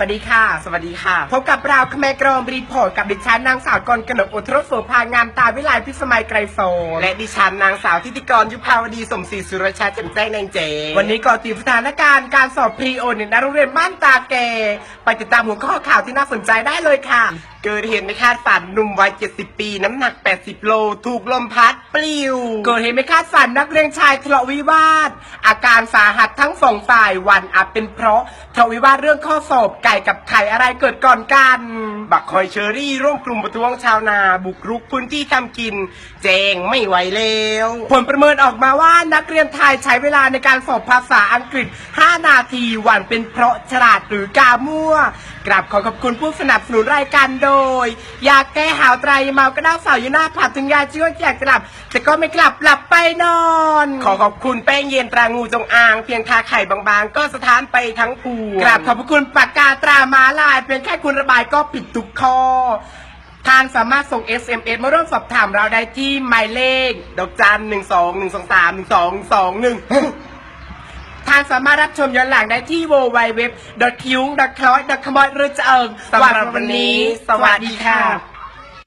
สวัสดีค่ะ สวัสดีค่ะ พบกับเราคแมกรองรีพอร์ตกับดิฉันนางสาวกรกนกอุทรโสภางามตาวิไลพิสมัยไกรโซนและดิฉันนางสาวทิติกรยุพาวดีสมศรีสุรชาติแจ่มแจ้งแดงเจ วันนี้ก่อติดสถานการณ์การสอบพรีโอในโรงเรียนบ้านตาเก ไปติดตามหัวข้อข่าวที่น่าสนใจได้เลยค่ะเกิดเหตุไม่คาดฝันหนุ่มวัย 70 ปี น้ำหนัก 80 โล ถูกลมพัดปลิว เกิดเหตุไม่คาดฝันนักเรียนชายทะเลาะวิวาท อาการสาหัสทั้งสองฝ่ายวันอับเป็นเพราะทะเลาะวิวาทเรื่องข้อสอบไก่กับไข่อะไรเกิดก่อนกัน บักคอยเชอรี่ร่วมกลุ่มประท้วงชาวนา บุกรุกพื้นที่ทำกิน แจงไม่ไหวแล้ว ผลประเมินออกมาว่านักเรียนไทยใช้เวลาในการสอบภาษาอังกฤษ 5 นาทีวันเป็นเพราะฉลาดหรือกามั่วกราบขอขอบคุณผู้สนับสนุนรายการโดย อยากแก้หาวไตรเมากระด้าวสาวอยู่หน้าผัดถึงยาชื่ออยากจะหลับ แต่ก็ไม่กลับหลับไปนอน ขอขอบคุณแป้งเย็นตรางูจงอาง เพียงทาไข่บางๆ ก็สถานไปทั้งพวงกราบขอบพระคุณปากกาตรามาลายเพียงแค่คุณระบายก็ผิดทุกข้อทางสามารถส่ง SMS มาร่วมสอบถามเราได้ที่หมายเลข ดอกจันหนึ่งสองหนึ่งสองสามหนึ่งสองสองหนึ่ง ทางสามารถรับชมย้อนหลังได้ที่ w w w q c l o i c o m o หรือจะเอิงสำหรับวันนี้ สวัสดีค่ะ